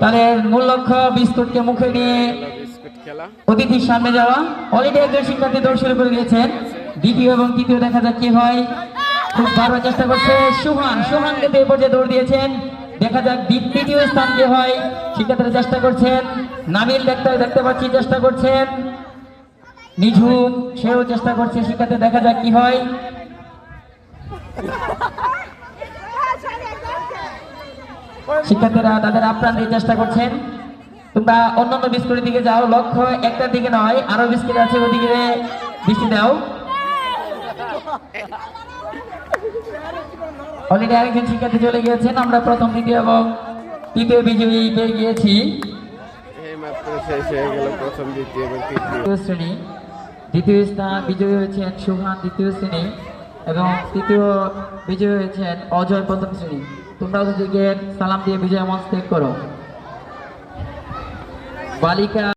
তাদের মূল লক্ষ্য বিস্কুটকে মুখে নিয়ে অতিথির সামনে যাওয়া। অলরেডি একজন শিক্ষার্থী দৌড় শুরু করে দিয়েছেন দ্বিতীয় এবং তৃতীয় দেখা যাক কি হয়। খুব বারবার চেষ্টা করছে সুহান। সুহান কিন্তু এই পর্যায়ে দৌড় দিয়েছেন। দেখা যাক দ্বি- তৃতীয় স্থান কি হয়। শিক্ষার্থীরা চেষ্টা করছেন। নামিল দেখতে দেখতে পাচ্ছি চেষ্টা করছেন। নিঝুম সেও চেষ্টা করছে। শিক্ষার্থী দেখা যাক কি হয়। শিক্ষার্থীরা তাদের আপ্রাণ দিয়ে চেষ্টা করছেন। তোমরা অন্যান্য বিস্কুটের দিকে যাও লক্ষ্য একটার দিকে নয় আরও বিস্কুট আছে ওদিকে। দৃষ্টি দাও। অলরেডি আরেকজন শিক্ষার্থী চলে গিয়েছেন আমরা প্রথম দ্বিতীয় এবং তৃতীয় বিজয়ী পেয়ে গিয়েছি। দ্বিতীয় শ্রেণি। দ্বিতীয় স্থান বিজয়ী হয়েছেন সুহান দ্বিতীয় শ্রেণি। এবং তৃতীয় বিজয়ী হয়েছেন অজয় প্রথম শ্রেণি। তোমরা ওদেরকে সালাম দিয়ে বিজয় মঞ্চ ত্যাগ করো। বালিকা